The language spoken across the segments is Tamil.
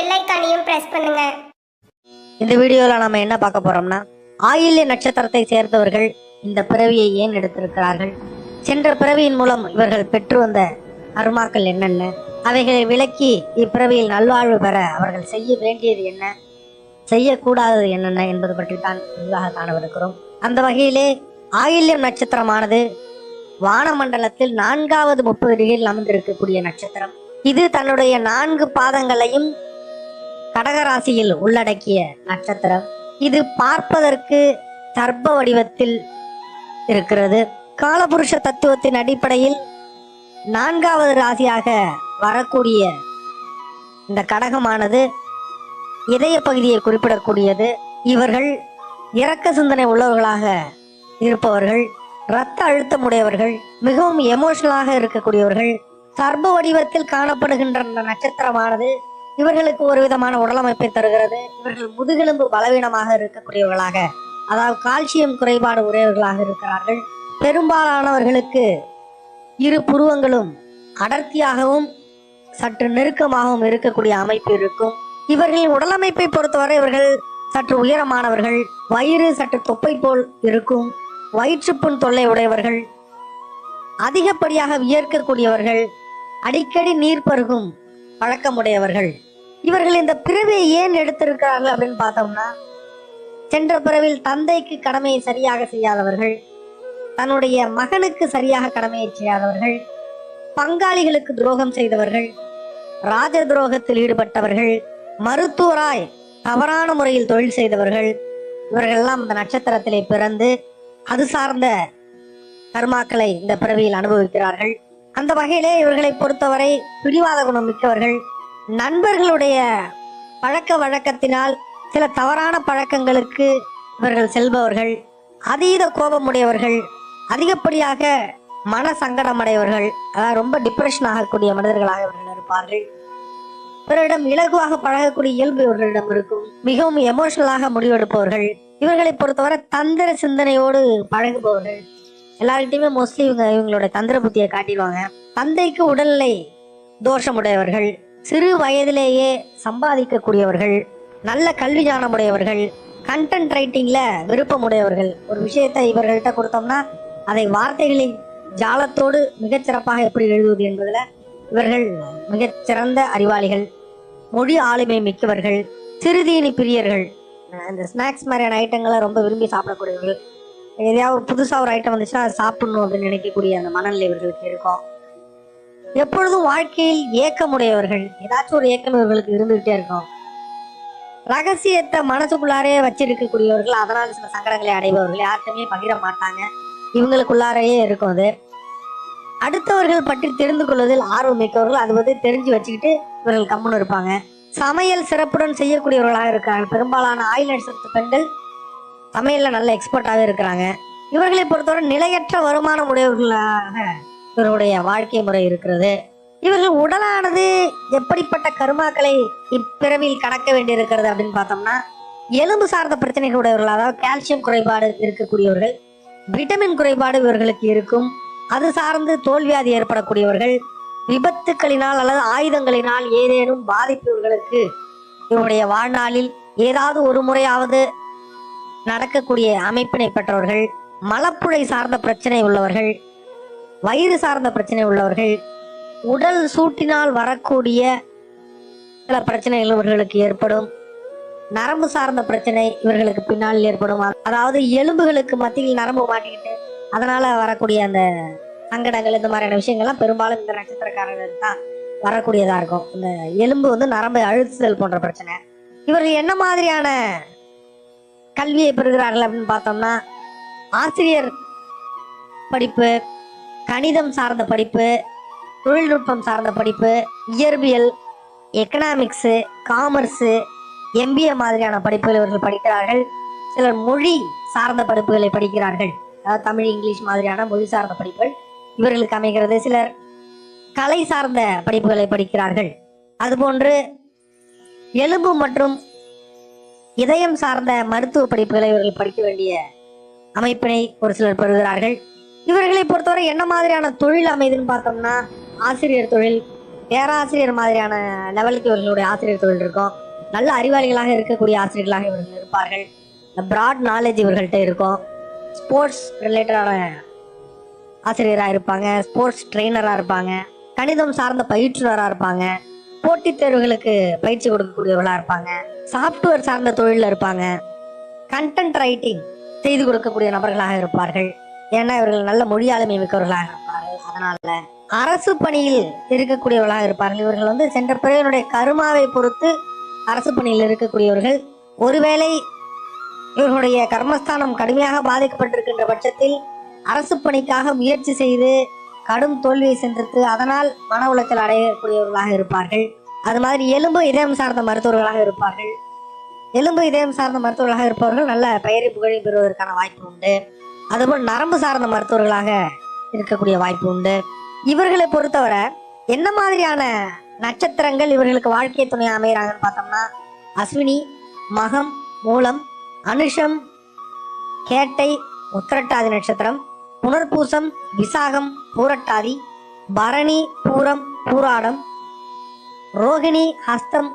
பெல் ஐக்கானையும் பிரஸ் பண்ணுங்க. இந்த வீடியோவில் நம்ம என்ன பார்க்க போறோம்னா ஆயில்ய நட்சத்திரத்தை சேர்ந்தவர்கள் இந்த பிறவியை ஏன் எடுத்திருக்கிறார்கள்? சென்ற பிறவியின் மூலம் இவர்கள் பெற்று வந்த கர்மாக்கள் என்னென்ன? அவைகளை விளக்கி இப்பிறவியில் நல்வாழ்வு பெற அவர்கள் செய்ய வேண்டியது என்ன? செய்யக்கூடாதது என்னென்ன என்பது பற்றி தான் விரிவாக காணவிருக்கிறோம். அந்த வகையிலே ஆயில்யம் நட்சத்திரமானது வானமண்டலத்தில் நான்காவது முப்பது டிகிரியில் அமர்ந்திருக்கக்கூடிய நட்சத்திரம். இது தன்னுடைய நான்கு பாதங்களையும் கடகராசியில் உள்ளடக்கிய நட்சத்திரம். இது பார்ப்பதற்கு தர்ப்ப வடிவத்தில் இருக்கிறது. காலபுருஷ தத்துவத்தின் அடிப்படையில் நான்காவது ராசியாக வரக்கூடிய இந்த கடகமானது இதய பகுதியை குறிப்பிடக்கூடியது. இவர்கள் இரக்க சிந்தனை உள்ளவர்களாக இருப்பவர்கள் இரத்த அழுத்தம் உடையவர்கள் மிகவும் எமோஷனலாக இருக்கக்கூடியவர்கள் சர்ப வடிவத்தில் காணப்படுகின்ற இந்த நட்சத்திரமானது இவர்களுக்கு ஒரு விதமான உடலமைப்பை தருகிறது. இவர்கள் முதுகெலும்பு பலவீனமாக இருக்கக்கூடியவர்களாக அதாவது கால்சியம் குறைபாடு உடையவர்களாக இருக்கிறார்கள். பெரும்பாலானவர்களுக்கு இரு புருவங்களும் அடர்த்தியாகவும் சற்று நெருக்கமாகவும் இருக்கக்கூடிய அமைப்பு இருக்கும். இவர்களின் உடலமைப்பை பொறுத்தவரை இவர்கள் சற்று உயரமானவர்கள் வயிறு சற்று தொப்பை போல் இருக்கும் வயிற்றுப்புண் தொல்லை உடையவர்கள் அதிகப்படியாக வியர்க்கக்கூடியவர்கள் அடிக்கடி நீர் பருகும் பழக்கமுடையவர்கள். இவர்கள் இந்த பிறவியை ஏன் எடுத்திருக்கிறார்கள் அப்படின்னு பார்த்தோம்னா சென்ற பிறவில் தந்தைக்கு கடமையை சரியாக செய்யாதவர்கள் தன்னுடைய மகனுக்கு சரியாக கடமையை செய்யாதவர்கள் பங்காளிகளுக்கு துரோகம் செய்தவர்கள் ராஜ துரோகத்தில் ஈடுபட்டவர்கள் மருத்துவராய் தவறான முறையில் தொழில் செய்தவர்கள் இவர்களெல்லாம் இந்த நட்சத்திரத்திலே பிறந்து அது சார்ந்த கர்மாக்களை இந்த பிறவியில் அனுபவிக்கிறார்கள். அந்த வகையிலே இவர்களை பொறுத்தவரை பிடிவாத குணம் மிக்கவர்கள் நண்பர்களுடைய பழக்க வழக்கத்தினால் சில தவறான பழக்கங்களுக்கு இவர்கள் செல்பவர்கள் அதீத கோபமுடையவர்கள் அதிகப்படியாக மன சங்கடமடையவர்கள் அதாவது ரொம்ப டிப்ரெஷன் ஆகக்கூடிய மனிதர்களாக இவர்கள் இருப்பார்கள். பிறரிடம் இலகுவாக பழகக்கூடிய இயல்பு இவர்களிடம் இருக்கும். மிகவும் எமோஷனலாக முடிவெடுப்பவர்கள் இவர்களை பொறுத்தவரை தந்திர சிந்தனையோடு பழகுபவர்கள். எல்லார்கிட்டையுமே மோஸ்ட்லி இவங்க இவங்களோட தந்திர புத்தியை காட்டிடுவாங்க. தந்தைக்கு உடல்நிலை தோஷமுடையவர்கள். சிறு வயதிலேயே சம்பாதிக்கக்கூடியவர்கள் நல்ல கல்வி ஞானமுடையவர்கள் கண்டென்ட் ரைட்டிங்ல விருப்பமுடையவர்கள். ஒரு விஷயத்தை இவர்கள்ட்ட கொடுத்தோம்னா அதை வார்த்தைகளின் ஜாலத்தோடு மிகச்சிறப்பாக எப்படி எழுதுவது என்பதில் இவர்கள் மிகச்சிறந்த அறிவாளிகள் மொழி ஆளுமை மிக்கவர்கள் சிறுதீனி பிரியர்கள். இந்த ஸ்நாக்ஸ் மாதிரியான ஐட்டங்களை ரொம்ப விரும்பி சாப்பிடக்கூடியவர்கள். எதையாவது புதுசாக ஒரு ஐட்டம் வந்துச்சுன்னா அதை சாப்பிடணும் அப்படின்னு நினைக்கக்கூடிய அந்த மனநிலை இவர்களுக்கு இருக்கும். எப்பொழுதும் வாழ்க்கையில் ஏக்கமுடையவர்கள். ஏதாச்சும் ஒரு ஏக்கம் இவர்களுக்கு இருந்துகிட்டே இருக்கும். ரகசியத்தை மனசுக்குள்ளாரே வச்சிருக்கக்கூடியவர்கள் அதனால் சில சங்கடங்களை அடைபவர்கள் யார்கிட்டயுமே பகிர மாட்டாங்க. இவங்களுக்குள்ளாரையே இருக்கும் அது. அடுத்தவர்கள் பற்றி தெரிந்து கொள்வதில் ஆர்வம் மிக்கவர்கள் அது வந்து தெரிஞ்சு வச்சுக்கிட்டு இவர்கள் கம்முன்னு இருப்பாங்க. சமையல் சிறப்புடன் செய்யக்கூடியவர்களாக இருக்காங்க. பெரும்பாலான ஆயில் நட்சத்திர பெண்கள் சமையல்ல நல்ல எக்ஸ்பர்ட்டாகவே இருக்கிறாங்க. இவர்களை பொறுத்தவரை நிலையற்ற வருமானம் உடையவர்களாக இவருடைய வாழ்க்கை முறை இருக்கிறது. இவர்கள் உடலானது எப்படிப்பட்ட கருமாக்களை இப்பிறவியில் கடக்க வேண்டியிருக்கிறது அப்படின்னு பார்த்தோம்னா எலும்பு சார்ந்த பிரச்சனைகள் உடையவர்கள் அதாவது கால்சியம் குறைபாடு இருக்கக்கூடியவர்கள் விட்டமின் குறைபாடு இவர்களுக்கு இருக்கும். அது சார்ந்து தோல்வியாதி ஏற்படக்கூடியவர்கள் விபத்துக்களினால் அல்லது ஆயுதங்களினால் ஏதேனும் பாதிப்பு இவர்களுக்கு இவருடைய வாழ்நாளில் ஏதாவது ஒரு முறையாவது நடக்கக்கூடிய அமைப்பினை பெற்றவர்கள் மலப்புழை சார்ந்த பிரச்சனை உள்ளவர்கள் வயிறு சார்ந்த பிரச்சனை உள்ளவர்கள் உடல் சூட்டினால் வரக்கூடிய சில பிரச்சனைகள் இவர்களுக்கு ஏற்படும். நரம்பு சார்ந்த பிரச்சனை இவர்களுக்கு பின்னால் ஏற்படும். அதாவது எலும்புகளுக்கு மத்தியில் நரம்பு மாட்டிக்கிட்டு அதனால வரக்கூடிய அந்த சங்கடங்கள் இந்த மாதிரியான விஷயங்கள்லாம் பெரும்பாலும் இந்த நட்சத்திரக்காரர்களுக்கு தான் வரக்கூடியதா இருக்கும். இந்த எலும்பு வந்து நரம்பை அழுத்துதல் போன்ற பிரச்சனை. இவர்கள் என்ன மாதிரியான கல்வியை பெறுகிறார்கள் அப்படின்னு பார்த்தோம்னா ஆசிரியர் படிப்பு கணிதம் சார்ந்த படிப்பு தொழில்நுட்பம் சார்ந்த படிப்பு இயற்பியல் எக்கனாமிக்ஸு காமர்ஸு எம்பிஏ மாதிரியான படிப்புகள் இவர்கள் படிக்கிறார்கள். சிலர் மொழி சார்ந்த படிப்புகளை படிக்கிறார்கள். அதாவது தமிழ் இங்கிலீஷ் மாதிரியான மொழி சார்ந்த படிப்புகள் இவர்களுக்கு அமைகிறது. சிலர் கலை சார்ந்த படிப்புகளை படிக்கிறார்கள். அதுபோன்று எலும்பு மற்றும் இதயம் சார்ந்த மருத்துவ படிப்புகளை இவர்கள் படிக்க வேண்டிய அமைப்பினை ஒரு சிலர் பெறுகிறார்கள். இவர்களை பொறுத்தவரை என்ன மாதிரியான தொழில் அமைதுன்னு பார்த்தோம்னா ஆசிரியர் தொழில் பேராசிரியர் மாதிரியான லெவலுக்கு இவர்களுடைய ஆசிரியர் தொழில் இருக்கும். நல்ல அறிவாளிகளாக இருக்கக்கூடிய ஆசிரியர்களாக இவர்கள் இருப்பார்கள். ப்ராட் நாலேஜ் இவர்கள்ட்ட இருக்கும். ஸ்போர்ட்ஸ் ரிலேட்டடான ஆசிரியராக இருப்பாங்க. ஸ்போர்ட்ஸ் ட்ரெயினராக இருப்பாங்க. கணிதம் சார்ந்த பயிற்றுனராக இருப்பாங்க. போட்டித் தேர்வுகளுக்கு பயிற்சி கொடுக்கக்கூடியவர்களாக இருப்பாங்க. சாஃப்ட்வேர் சார்ந்த தொழிலில் இருப்பாங்க. கண்டென்ட் ரைட்டிங் செய்து கொடுக்கக்கூடிய நபர்களாக இருப்பார்கள். ஏன்னா இவர்கள் நல்ல மொழியாளுமை மிக்கவர்களாக இருப்பார்கள். அதனால அரசு பணியில் இருக்கக்கூடியவர்களாக இருப்பார்கள். இவர்கள் வந்து சென்ற பிறகுடைய கருமாவை பொறுத்து அரசு பணியில் இருக்கக்கூடியவர்கள். ஒருவேளை இவர்களுடைய கர்மஸ்தானம் கடுமையாக பாதிக்கப்பட்டிருக்கின்ற பட்சத்தில் அரசு பணிக்காக முயற்சி செய்து கடும் தோல்வியை சந்தித்து அதனால் மன உளைச்சல் அடையக்கூடியவர்களாக இருப்பார்கள். அது மாதிரி எலும்பு இதயம் சார்ந்த மருத்துவர்களாக இருப்பார்கள். எலும்பு இதயம் சார்ந்த மருத்துவர்களாக இருப்பவர்கள் நல்ல பெயரை புகழை பெறுவதற்கான வாய்ப்பு உண்டு. அதுபோல் நரம்பு சார்ந்த மருத்துவர்களாக இருக்கக்கூடிய வாய்ப்பு உண்டு. இவர்களை பொறுத்தவரை என்ன மாதிரியான நட்சத்திரங்கள் இவர்களுக்கு வாழ்க்கை துணை அமைகிறாங்கன்னு பார்த்தோம்னா அஸ்வினி மகம் மூலம் அனுஷம் கேட்டை உத்திரட்டாதி நட்சத்திரம் புனர்பூசம் விசாகம் பூரட்டாதி பரணி பூரம் பூராடம் ரோகிணி ஹஸ்தம்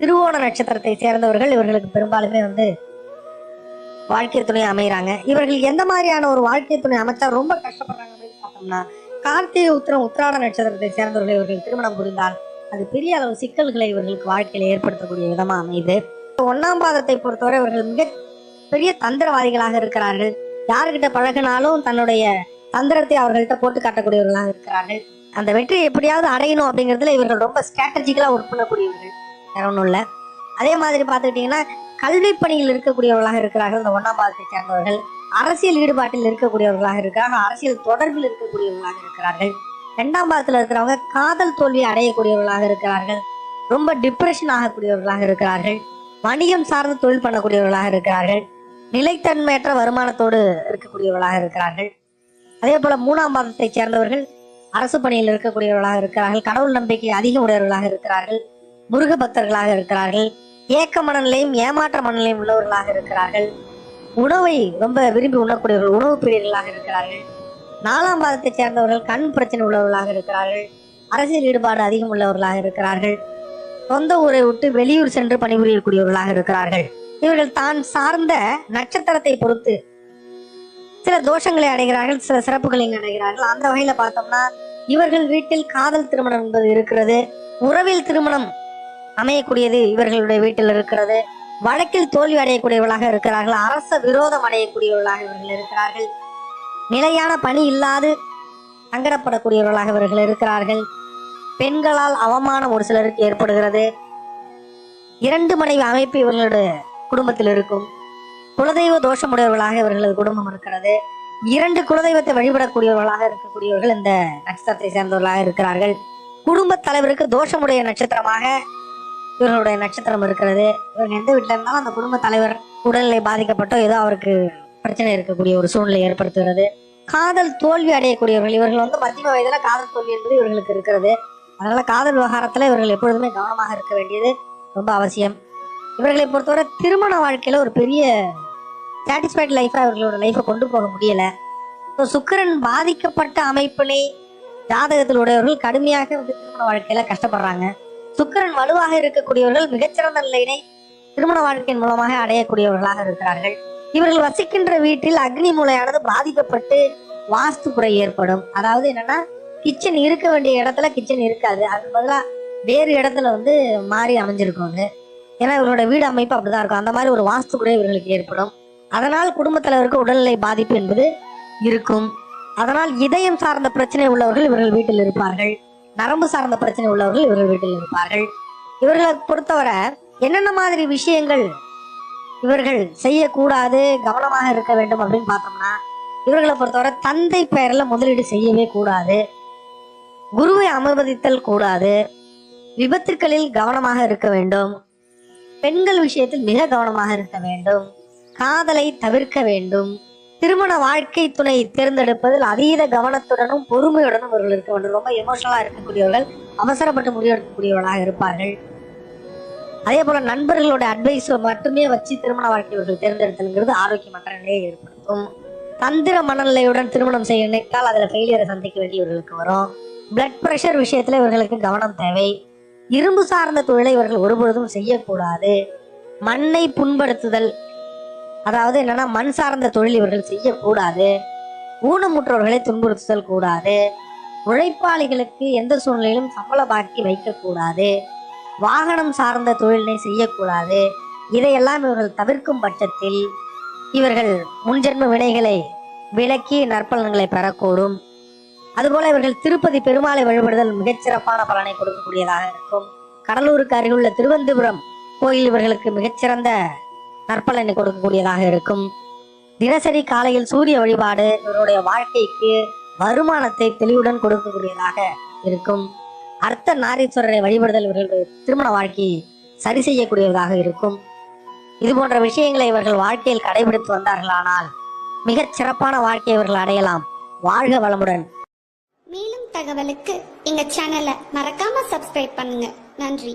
திருவோண நட்சத்திரத்தை சேர்ந்தவர்கள் இவர்களுக்கு பெரும்பாலுமே வந்து வாழ்க்கை துணை அமைகிறாங்க இவர்கள் எந்த மாதிரியான ஒரு வாழ்க்கை துணை அமைச்சா ரொம்ப கஷ்டப்படுறாங்க அப்படின்னு பார்த்தோம்னா கார்த்திகை உத்திரம் உத்திராட நட்சத்திரத்தை சேர்ந்தவர்கள் இவர்கள் திருமணம் புரிந்தால் அது பெரிய அளவு சிக்கல்களை இவர்களுக்கு வாழ்க்கையில ஏற்படுத்தக்கூடிய விதமா அமையுது. ஒன்னாம் பாதத்தை பொறுத்தவரை இவர்கள் மிக பெரிய தந்திரவாதிகளாக இருக்கிறார்கள். யாருக்கிட்ட பழகினாலும் தன்னுடைய தந்திரத்தை அவர்கள்ட்ட போட்டு காட்டக்கூடியவர்களாக இருக்கிறார்கள். அந்த வெற்றியை எப்படியாவது அடையணும் அப்படிங்கிறதுல இவர்கள் ரொம்ப ஸ்ட்ராட்டஜிக்கலா ஒர்க் பண்ணக்கூடியவர்கள். வேற ஒன்றும் இல்லை. அதே மாதிரி பார்த்துக்கிட்டிங்கன்னா கல்வி பணியில் இருக்கக்கூடியவர்களாக இருக்கிறார்கள். இந்த ஒன்றாம் பாதத்தை சேர்ந்தவர்கள் அரசியல் ஈடுபாட்டில் இருக்கக்கூடியவர்களாக இருக்கிறார்கள். அரசியல் தொடர்பில் இருக்கக்கூடியவர்களாக இருக்கிறார்கள். இரண்டாம் பாதத்தில் இருக்கிறவங்க காதல் தோல்வி அடையக்கூடியவர்களாக இருக்கிறார்கள். ரொம்ப டிப்ரெஷன் ஆகக்கூடியவர்களாக இருக்கிறார்கள். வணிகம் சார்ந்து தொழில் பண்ணக்கூடியவர்களாக இருக்கிறார்கள். நிலைத்தன்மையற்ற வருமானத்தோடு இருக்கக்கூடியவர்களாக இருக்கிறார்கள். அதே போல மூணாம் மாதத்தை சேர்ந்தவர்கள் அரசு பணியில் இருக்கக்கூடியவர்களாக இருக்கிறார்கள். கடவுள் நம்பிக்கை அதிகம் உடையவர்களாக இருக்கிறார்கள். முருக பக்தர்களாக இருக்கிறார்கள். ஏக்க மனநிலையும் ஏமாற்ற மனநிலையும் உள்ளவர்களாக இருக்கிறார்கள். உணவை ரொம்ப விரும்பி உண்ணக்கூடியவர்கள் உணவு பிரியர்களாக இருக்கிறார்கள். நாலாம் பாதத்தை சேர்ந்தவர்கள் கண் பிரச்சனை உள்ளவர்களாக இருக்கிறார்கள். அரசியல் ஈடுபாடு அதிகம் உள்ளவர்களாக இருக்கிறார்கள். சொந்த ஊரை விட்டு வெளியூர் சென்று பணிபுரியக்கூடியவர்களாக இருக்கிறார்கள். இவர்கள் தான் சார்ந்த நட்சத்திரத்தை பொறுத்து சில தோஷங்களை அடைகிறார்கள் சில சிறப்புகளை அடைகிறார்கள். அந்த வகையில பார்த்தோம்னா இவர்கள் வீட்டில் காதல் திருமணம் என்பது இருக்கிறது. உறவில் திருமணம் அமையக்கூடியது இவர்களுடைய வீட்டில் இருக்கிறது. வழக்கில் தோல்வி அடையக்கூடியவர்களாக இருக்கிறார்கள். அரச விரோதம் அடையக்கூடியவர்களாக இவர்கள் இருக்கிறார்கள். நிலையான பணி இல்லாது சங்கடப்படக்கூடியவர்களாக இவர்கள் இருக்கிறார்கள். பெண்களால் அவமானம் ஒரு சிலருக்கு ஏற்படுகிறது. இரண்டு மனைவி அமைப்பு இவர்களுடைய குடும்பத்தில் இருக்கும். குலதெய்வ தோஷமுடையவர்களாக இவர்களது குடும்பம் இருக்கிறது. இரண்டு குலதெய்வத்தை வழிபடக்கூடியவர்களாக இருக்கக்கூடியவர்கள் இந்த நட்சத்திரத்தை சேர்ந்தவர்களாக இருக்கிறார்கள். குடும்ப தலைவருக்கு தோஷமுடைய நட்சத்திரமாக இவர்களுடைய நட்சத்திரம் இருக்கிறது. இவங்க எந்த வீட்டில் இருந்தாலும் அந்த குடும்ப தலைவர் உடல்நிலை பாதிக்கப்பட்டோ ஏதோ அவருக்கு பிரச்சனை இருக்கக்கூடிய ஒரு சூழ்நிலை ஏற்படுத்துகிறது. காதல் தோல்வி அடையக்கூடியவர்கள் இவர்கள் வந்து மத்தியம வயதுல காதல் தோல்வி என்பது இவர்களுக்கு இருக்கிறது. அதனால காதல் விவகாரத்துல இவர்கள் எப்பொழுதுமே கவனமாக இருக்க வேண்டியது ரொம்ப அவசியம். இவர்களை பொறுத்தவரை திருமண வாழ்க்கையில ஒரு பெரிய சாட்டிஸ்ஃபைட் லைஃபா இவர்களோட லைஃபை கொண்டு போக முடியல. இப்போ சுக்கிரன் பாதிக்கப்பட்ட அமைப்பினை ஜாதகத்தில் உடையவர்கள் கடுமையாக வந்து திருமண வாழ்க்கையில கஷ்டப்படுறாங்க. சுக்கிரன் வலுவாக இருக்கக்கூடியவர்கள் மிகச்சிறந்த நிலையினை திருமண வாழ்க்கையின் மூலமாக அடையக்கூடியவர்களாக இருக்கிறார்கள். இவர்கள் வசிக்கின்ற வீட்டில் அக்னி மூலையானது பாதிக்கப்பட்டு வாஸ்து குறை ஏற்படும். அதாவது என்னன்னா கிச்சன் இருக்க வேண்டிய இடத்துல கிச்சன் இருக்காது. அதுக்கு பதிலா வேறு இடத்துல வந்து மாறி அமைஞ்சிருக்கும் அது. ஏன்னா இவர்களோட வீடு அமைப்பு அப்படிதான் இருக்கும். அந்த மாதிரி ஒரு வாஸ்து குறை இவர்களுக்கு ஏற்படும். அதனால் குடும்பத் தலைவருக்கு உடல்நிலை பாதிப்பு என்பது இருக்கும். அதனால் இதயம் சார்ந்த பிரச்சனை உள்ளவர்கள் இவர்கள் வீட்டில் இருப்பார்கள். நரம்பு சார்ந்த பிரச்சனை உள்ளவர்கள் இவர்கள் வீட்டில் இருப்பார்கள். இவர்களை பொறுத்தவரை என்னென்ன மாதிரி விஷயங்கள் இவர்கள் செய்யக்கூடாது கவனமாக இருக்க வேண்டும் அப்படின்னு பார்த்தோம்னா இவர்களை பொறுத்தவரை தந்தை பெயரில் முதலீடு செய்யவே கூடாது. குருவை அனுமதித்தல் கூடாது. விபத்துக்களில் கவனமாக இருக்க வேண்டும். பெண்கள் விஷயத்தில் மிக கவனமாக இருக்க வேண்டும். காதலை தவிர்க்க வேண்டும். திருமண வாழ்க்கை துணை தேர்ந்தெடுப்பதில் அதீத கவனத்துடனும் பொறுமையுடனும் அவர்கள் இருக்க வேண்டும். ரொம்ப எமோஷனலா இருக்கக்கூடியவர்கள் அவசரப்பட்டு முடிவெடுக்கக்கூடியவர்களாக இருப்பார்கள். அதே போல நண்பர்களோட அட்வைஸ் மட்டுமே வச்சு திருமண வாழ்க்கை இவர்கள் தேர்ந்தெடுத்தல்ங்கிறது ஆரோக்கியமற்ற நிலையை ஏற்படுத்தும். தந்திர மனநிலையுடன் திருமணம் செய்ய நினைத்தால் அதுல ஃபெயிலியரை சந்திக்க வேண்டியவர்களுக்கு வரும். பிளட் பிரஷர் விஷயத்துல இவர்களுக்கு கவனம் தேவை. இரும்பு சார்ந்த தொழிலை இவர்கள் ஒருபொழுதும் செய்யக்கூடாது. மண்ணை புண்படுத்துதல் அதாவது என்னன்னா மண் சார்ந்த தொழில் இவர்கள் செய்யக்கூடாது. ஊனமுற்றோர்களை துன்புறுத்துதல் கூடாது. உழைப்பாளிகளுக்கு எந்த சூழ்நிலையிலும் சம்பள பாக்கி வைக்கக்கூடாது. வாகனம் சார்ந்த தொழிலினை செய்யக்கூடாது. இதையெல்லாம் இவர்கள் தவிர்க்கும் பட்சத்தில் இவர்கள் முன்ஜென்ம வினைகளை விலக்கி நற்பலன்களை பெறக்கூடும். அதுபோல இவர்கள் திருப்பதி பெருமாளை வழிபடுதல் மிகச்சிறப்பான பலனை கொடுக்கக்கூடியதாக இருக்கும். கடலூருக்கு அருகிலுள்ள திருவனந்தபுரம் கோயில் இவர்களுக்கு மிகச்சிறந்த நற்பலனை கொடுக்கக்கூடியதாக இருக்கும். தினசரி காலையில் சூரிய வழிபாடு இவருடைய வாழ்க்கைக்கு வருமானத்தை தெளிவுடன் கொடுக்கக்கூடியதாக இருக்கும். அர்த்த நாரீஸ்வரரை வழிபடுதல் இவர்களுடைய திருமண வாழ்க்கையை சரி செய்யக்கூடியதாக இருக்கும். இது போன்ற விஷயங்களை இவர்கள் வாழ்க்கையில் கடைபிடித்து வந்தார்களானால் மிகச் சிறப்பான வாழ்க்கையை இவர்கள் அடையலாம். வாழ்க வளமுடன். மேலும் தகவலுக்கு எங்க சேனலை மறக்காம சப்ஸ்கிரைப் பண்ணுங்க. நன்றி.